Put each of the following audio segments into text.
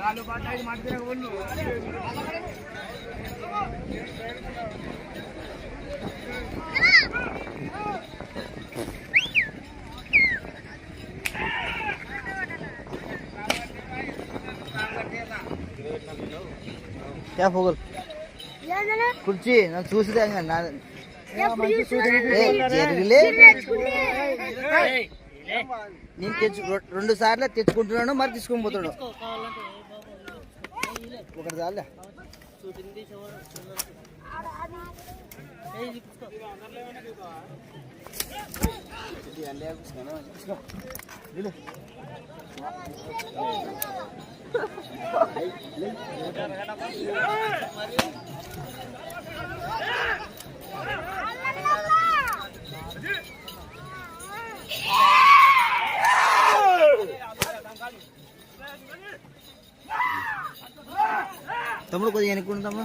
నాలుగు పాట ఐదు మాట్లాడే వాళ్ళు క్యా పోగల్ కుర్చీ నన్ను చూసిదే జరుగులే నేను తెచ్చు రెండు సార్లు తెచ్చుకుంటున్నాను మరి తీసుకొని పోతున్నాడు. ఒకటి చాలే తమ్ముడు కొద్దిగా ఎన్నుకుంటామా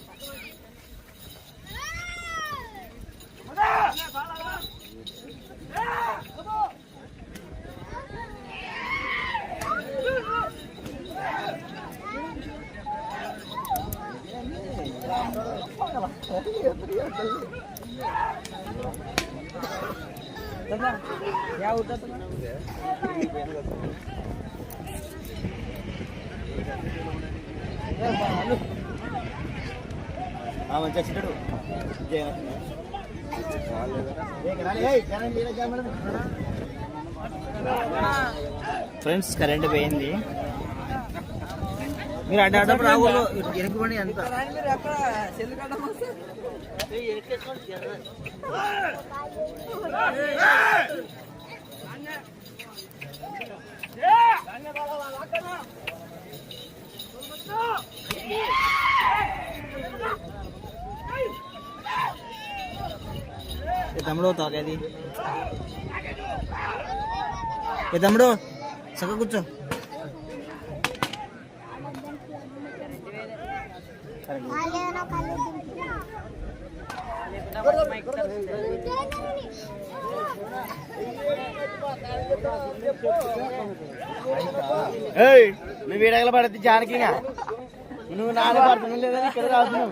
కొంచెం మెరుకు కడితేరా మంచిగా చిట్టడు ఫ్రెండ్స్ కరెంట్ పోయింది మీరు అడ్డ అడ్డప్పుడు రాకూడదు ఎనుకుబడి ఎంత Yeah! తమ్ముడు తాకేది ఏ తమ్ముడు చక్క కూర్చో. ఏయ్ నువ్వు వీడగల పడద్ది జానకి నువ్వు నాన్న పడుతున్నావు లేదా? ఇక్కడ రాదు నువ్వు.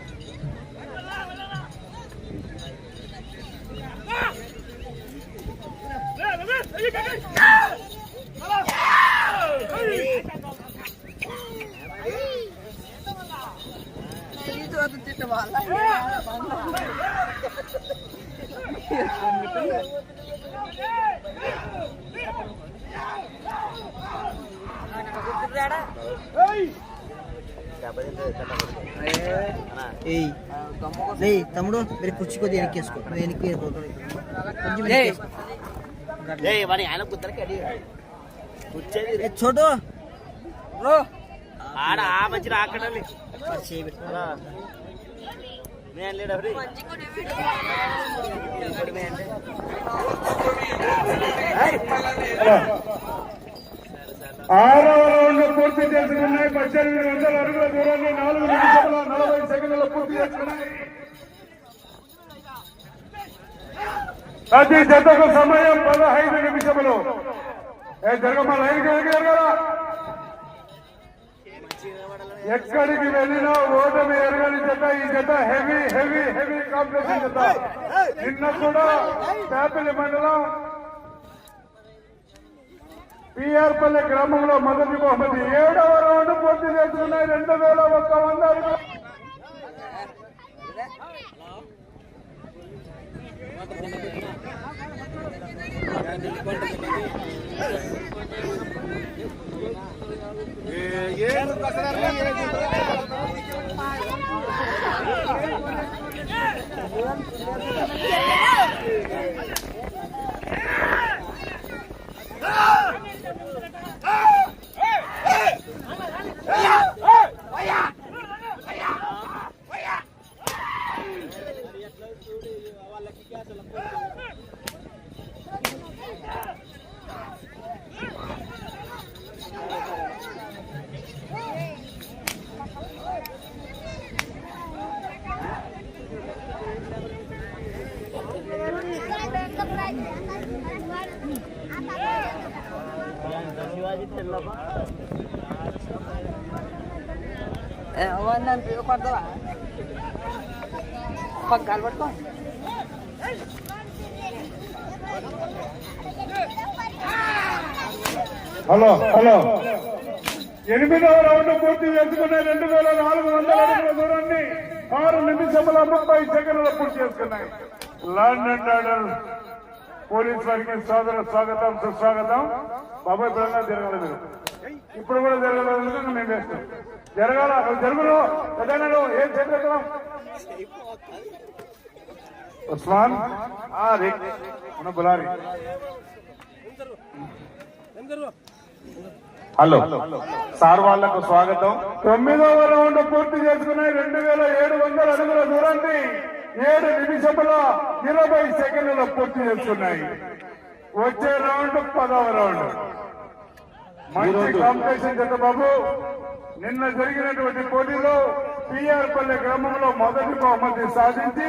ఏయ్ లే తమ్ముడు మీరు కుర్చీ కొద్దిగా వెనక్కేసుకో. నువ్వు వెనక్కి కొంచెం చోటు. రో ఆడ ఆ మంచి రాకడాలి ఆరవ రౌండ్ పూర్తి చేసుకున్నాయి పద్దెనిమిది వందల అడుగుల దూరాన్ని నాలుగు నిమిషాల నలభై సెకండ్లు పూర్తి చేసుకున్నాయి ప్రతి జతకు సమయం పదహైదు నిమిషములు ఏ జరగమ్మ లైన్ జరగరా ఎక్కడికి వెళ్ళినా ఓటమి ఎరగని జత ఈ జత హెవీ హెవీ హెవీ కాంపిటీషన్ జత నిన్న కూడా పేపల్లి మండలం పిఆర్పల్లి గ్రామంలో మొదటి బహుమతి ఏడవ రౌండ్ పూర్తి చేసుకున్నాయి రెండు వేల ఒక్క వంద అడుగులు. నన్ను కొడతావా పగ్గాలు పట్టుకో హలో హలో ఎనిమిదవ రౌండ్ పూర్తి చేసుకున్నాయి రెండు వేల నాలుగు వందల అడుగుల దూరాన్ని ఆరు నిమిషముల ముప్పై సెకండ్ల పూర్తి చేసుకున్నాయి. ల్యాండ్ అండ్ ఆర్డర్ పోలీస్ వారికి సాదర స్వాగతం సుస్వాగతం. బాబాయ్ బలంగా జరగాలి మీరు. ఇప్పుడు కూడా జరగలేదు మేము వేస్తాం జరగాల? పెద్దలు ఏం చేద్దాం? ఉస్మాన్ ఆ రే మన బులారి. హలో. సార్ వాళ్ళకు స్వాగతం. తొమ్మిదవ రౌండ్ పూర్తి చేసుకున్నాయి. రెండు వేల ఏడు వందల అడుగుల దూరాన్ని. ఏడు నిమిషముల ఇరవై సెకండ్లలో పూర్తి చేసుకున్నాయి వచ్చే రౌండ్ పదవ రౌండ్. మంచి కాంపిటీషన్ జత బాబు. నిన్న జరిగినటువంటి పోటీలో పిఆర్ పల్లె గ్రామంలో మొదటి బహుమతి సాధించి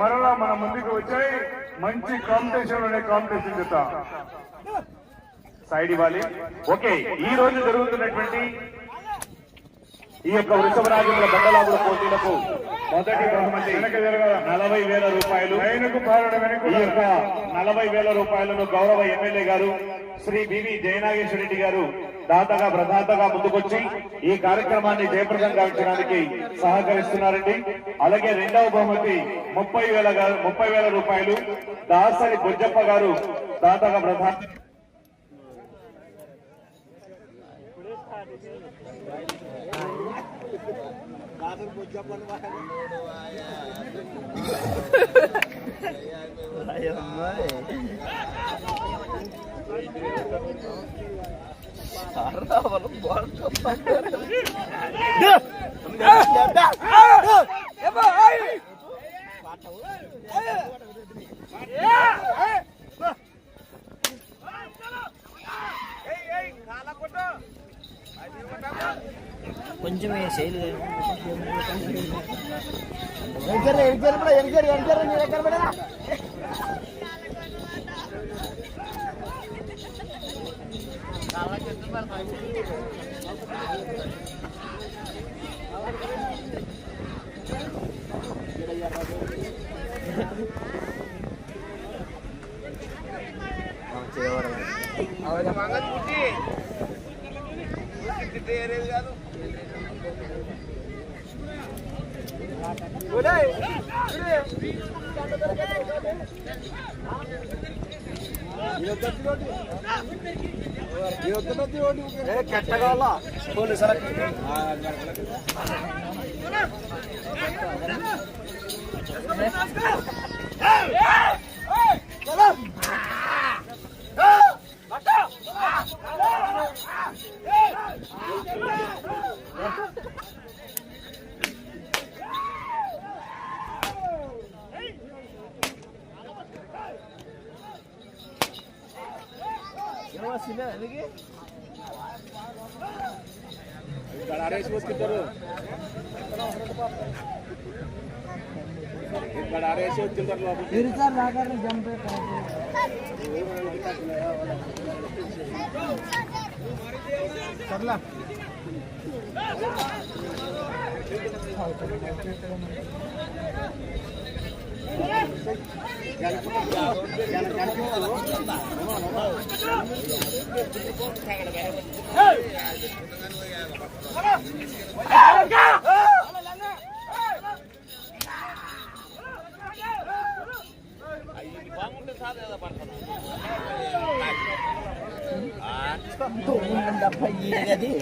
మరలా మన ముందుకు వచ్చాయి. మంచి కాంపిటీషన్ అనే కాంపిటీషన్ జత సైడ్ ఇవ్వాలి. ఓకే ఈ రోజు జరుగుతున్నటువంటి ఈ యొక్క వృషభరాజముల బండలాగుల పోటీలకు మొదటి బహుమతి నలభై వేల రూపాయలు. ఈ యొక్క నలభై వేల రూపాయలను గౌరవ ఎమ్మెల్యే గారు శ్రీ బివి జయనాగేశ్వర రెడ్డి గారు దాతగా ప్రదాతగా ముందుకొచ్చి ఈ కార్యక్రమాన్ని జయప్రదం గావించడానికి సహకరిస్తున్నారండి. అలాగే రెండవ బహుమతి ముప్పై వేల ముప్పై వేల రూపాయలు దాసరి బుజ్జప్ప గారు దాతగా ప్రధాన Ayaw mo eh. Sarap, walang buwarto pa. Dah! Dah! Dah! Epa, కొంచెం శైలి ఎనకరు ఎనకరు ఎనకరు ఎనకరు నీ దగ్గర పడరా ಕೆಟ್ಟಗಲ್ಲ ಪೊಲೀಸರ Hey! డెబ్బై అది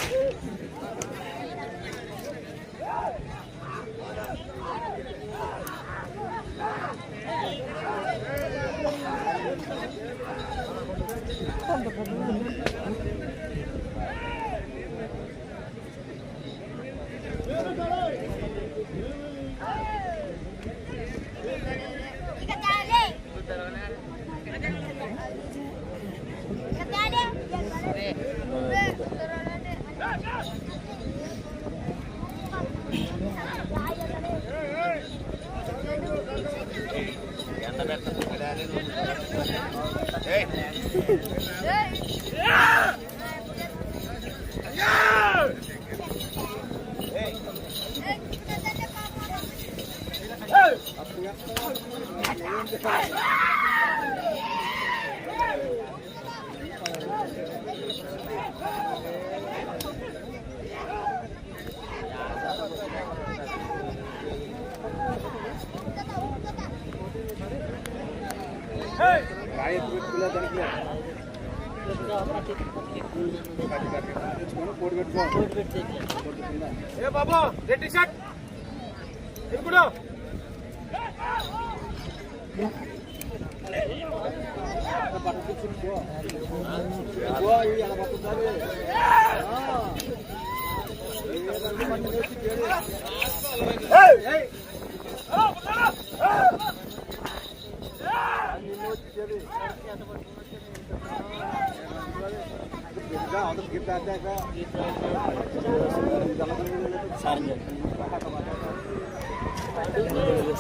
ఏ బాబా రెడ్ షర్ట్. ఇప్పుడు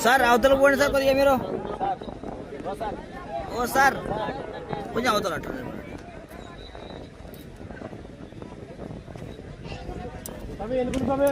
సార్ అవతల పోండి సార్ కొద్దిగా మీరు ఓ సార్ కొంచెం అవతల అట్లా స్వామి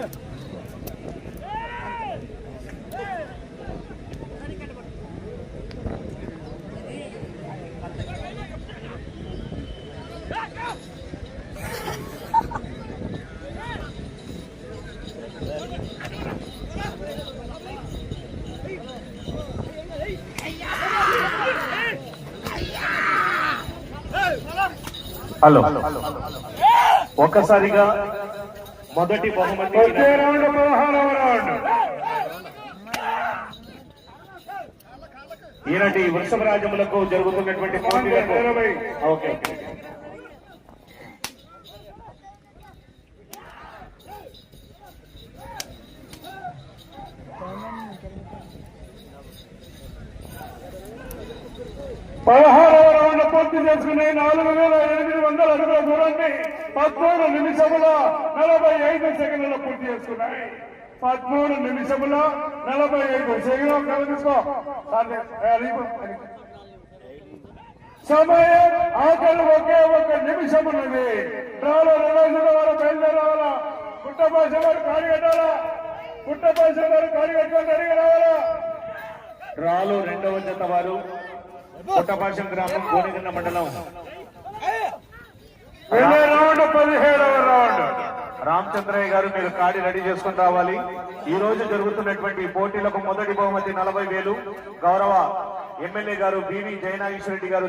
హలో. ఒక్కసారిగా మొదటి బహుమతి ఈనాటి వృషభ రాజ్యములకు జరుగుతున్నటువంటి ఓకే. రౌండ్ పూర్తి చేసుకుని నాలుగు వేల ఎనిమిది వందల అడుగుల దూరాన్ని పద్మూడు నిమిషముల నలభై ఐదు సెకండ్లలో పూర్తి చేసుకున్నాయి. పద్మూడు నిమిషముల నలభై ఐదు సెకండ్ కలిసుకో సమయం ఆకలి ఒకే ఒక నిమిషం ఉన్నది డ్రాలో రిలైజుల వారు బయలుదేరావాలా పుట్టపాస వారు కాడి కట్టాలా పుట్టపాస వారు కాడి కట్టుకొని అడిగి రావాలా. రాలు రెండవ జత వారు. పుట్టపాశం గ్రామం కోనిగన్న మండలం. రెండో రౌండ్ పదిహేడవ రౌండ్. రామచంద్రయ్య గారు మీరు కాడి రెడీ చేసుకుని రావాలి. ఈ రోజు జరుగుతున్నటువంటి పోటీలకు మొదటి బహుమతి నలభై వేలు. గౌరవ ఎమ్మెల్యే గారు బివి జయనాగేశ్వర రెడ్డి గారు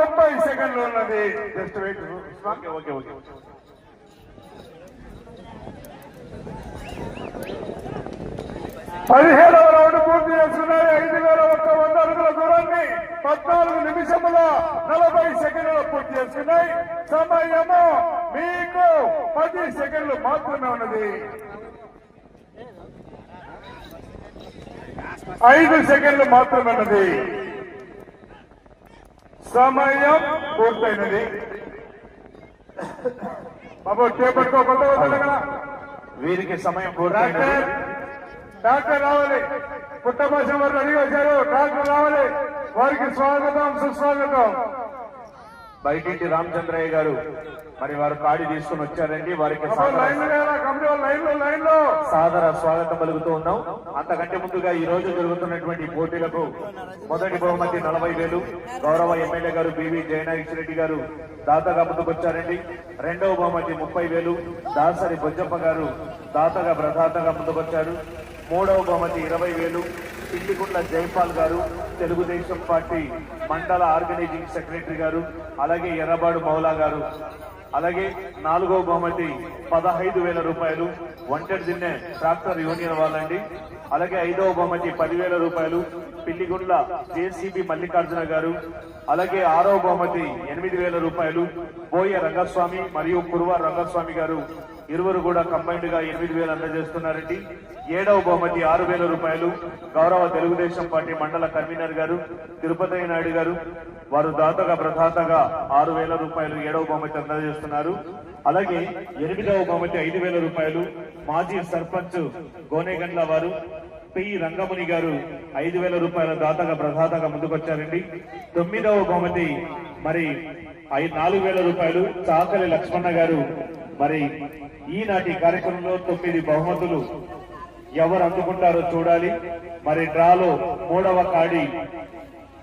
ముప్పై సెకండ్లు ఉన్నది. Just wait okay okay okay పదిహేడవ రౌండ్ పూర్తి చేస్తున్నారు ఐదు వేల ఒక్క వంద అడుగుల దూరాన్ని పద్నాలుగు నిమిషముల నలభై సెకండ్లు పూర్తి చేసుకున్నాయి సమయము మీకు పది సెకండ్లు మాత్రమే ఉన్నది. ఐదు సెకండ్లు మాత్రమే ఉన్నది. సమయం పూర్తయినది. బాబు చేపట్టుకో కొత్త వీరికి సమయం డాక్టర్ పూర్తయింది డాక్టర్ రావాలి. పుట్టభాష వారు రెడీ వచ్చారు. డాక్టర్ రావాలి. వారికి స్వాగతం సుస్వాగతం. బయటింటి రామచంద్రయ్య గారు మరి వారు కాడి తీసుకుని వచ్చారండి వారికి సాదర స్వాగతం పలుకుతూ ఉన్నాం. అంతకంటే ముందుగా ఈ రోజు జరుగుతున్నటువంటి పోటీలకు మొదటి బహుమతి నలభై వేలు. గౌరవ ఎమ్మెల్యే గారు బివి జయనాగేశ్వర రెడ్డి గారు దాతగా ముందుకొచ్చారండి రెండవ బహుమతి ముప్పై వేలు. దాసరి బొజ్జప్ప గారు దాతగా ప్రదాతగా ముందుకొచ్చారు మూడవ బహుమతి ఇరవై వేలు. పిల్లిగుండ్ల జైపాల్ గారు తెలుగుదేశం పార్టీ మండల ఆర్గనైజింగ్ సెక్రటరీ గారు అలాగే ఎర్రబాడు మౌలా గారు. అలాగే నాలుగో బహుమతి పదహైదు వేల రూపాయలు ఒంటరి దిన్నే ట్రాక్టర్ యూనియన్ వాళ్ళండి. అలాగే ఐదవ బహుమతి పదివేల రూపాయలు పిల్లిగుండ్ల జేసీబీ మల్లికార్జున గారు. అలాగే ఆరవ బహుమతి ఎనిమిది వేల రూపాయలు బోయ రంగస్వామి మరియు కురువ రంగస్వామి గారు. ఇరువురు కూడా కంబైన్డ్గా ఎనిమిది వేలు అందజేస్తున్నారండి. ఏడవ బహుమతి ఆరు వేల రూపాయలు. గౌరవ తెలుగుదేశం పార్టీ మండల కన్వీనర్ గారు తిరుపతి నాయుడు గారు వారు దాతగా ప్రధాతగా ఆరు వేల రూపాయలు ఏడవ బహుమతి అందజేస్తున్నారు. అలాగే ఎనిమిదవ బహుమతి ఐదు వేల రూపాయలు మాజీ సర్పంచ్ గోనేగండ్ల వారు పి రంగముని గారు ఐదు వేల రూపాయల దాతగా ప్రధాతగా ముందుకొచ్చారండి. తొమ్మిదవ బహుమతి మరి నాలుగు వేల రూపాయలు చాకలి లక్ష్మణ గారు మరి ఈనాటి కార్యక్రమంలో తొమ్మిది బహుమతులు ఎవరు అందుకుంటారో చూడాలి. మరి డ్రాలో మూడవ కాడి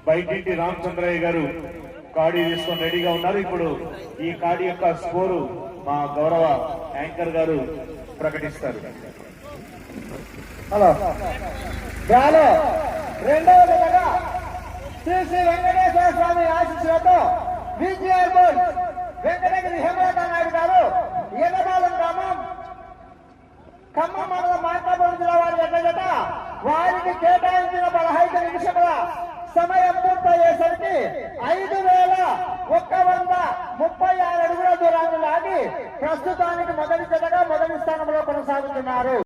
బయటింటి రామచంద్రయ్య గారు కాడి తీసుకొని రెడీగా ఉన్నారు. ఇప్పుడు ఈ కాడి యొక్క స్కోరు మా గౌరవ యాంకర్ గారు ప్రకటిస్తారు. హలో. డ్రాలో రెండవ విధంగా శ్రీ శ్రీ వెంకటేశ్వర స్వామి ఆశీస్సులతో విజిఆర్ బోర్డ్ వెంకటగిరి హేమలత నాయుడు గారు ఎగబాలం గ్రామం ఖమ్మం మండలం మార్కాపురం జిల్లా వారి ఎక్కడట వారికి కేటాయించిన పదహైదు నిమిషముల సమయం పూర్తయ్యేసరికి ఐదు వేల ఒక్క వంద ముప్పై ఆరు అడుగుల దూరాన్ని లాగి ప్రస్తుతానికి మొదటి జతగా మొదటి స్థానంలో కొనసాగుతున్నారు.